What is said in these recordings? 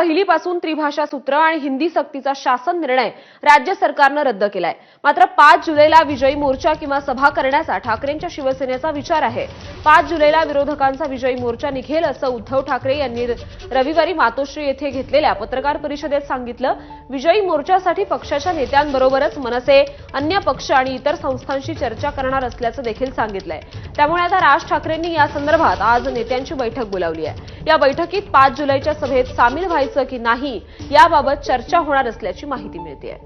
पहिलीपासून त्रिभाषा सूत्र आणि हिंदी सक्तीचा शासन निर्णय राज्य सरकारनं रद्द केलाय. मात्र पाच जुलैला विजयी मोर्चा किंवा सभा करण्याचा ठाकरेंच्या शिवसेनेचा विचार आहे. पाच जुलैला विरोधकांचा विजयी मोर्चा निघेल असं उद्धव ठाकरे यांनी रविवारी मातोश्री येथे घेतलेल्या पत्रकार परिषदेत सांगितलं. विजयी मोर्चासाठी पक्षाच्या नेत्यांबरोबरच मनसे अन्य पक्ष आणि इतर संस्थांशी चर्चा करणार असल्याचं देखील सांगितलंय. त्यामुळे आता राज ठाकरेंनी या संदर्भात आज नेत्यांची बैठक बोलावली आहे. या बैठकीत पाच जुलैच्या सभेत सामील व्हायचं की नाही याबाबत चर्चा होणार असल्याची माहिती मिळते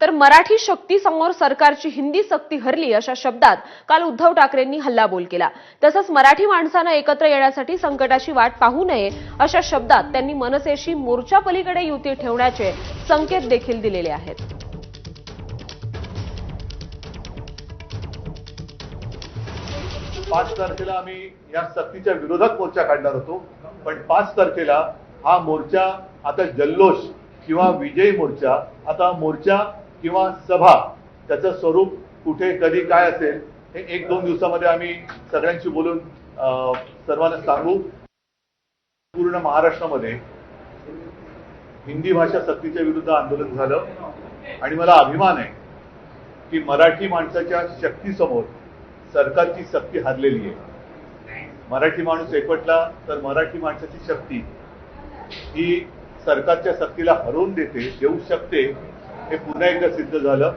तर मराठी शक्तीसमोर सरकारची हिंदी सक्ती हरली अशा शब्दात काल उद्धव ठाकरेंनी हल्लाबोल केला. तसंच मराठी माणसानं एकत्र येण्यासाठी संकटाची वाट पाहू नये अशा शब्दात त्यांनी मनसेशी मोर्चापलीकडे युती ठेवण्याचे संकेत देखील दिलेले आहेत. पाच तारखेला आम्ही या सक्तीच्या विरोधात मोर्चा काढणार होतो. पण पाच तारखेला हा मोर्चा आता जल्लोष किंवा विजयी मोर्चा आता मोर्चा किंवा सभा त्याचं स्वरूप कुठे कधी काय असेल हे एक दोन दिवसामध्ये आम्ही सगळ्यांशी बोलून सर्वांना सांगू. पूर्ण महाराष्ट्रामध्ये हिंदी भाषा सक्तीच्या विरुद्ध आंदोलन झालं. आणि मला अभिमान आहे की मराठी माणसाच्या शक्तीसमोर सरकारची शक्ती हारलेली आहे. मराठी माणूस एकवटला तर मराठी माणसाची शक्ती. ही सरकारच्या शक्तीला हरवून देते देऊ शकते हे पुन्हा एकदा सिद्ध झालं.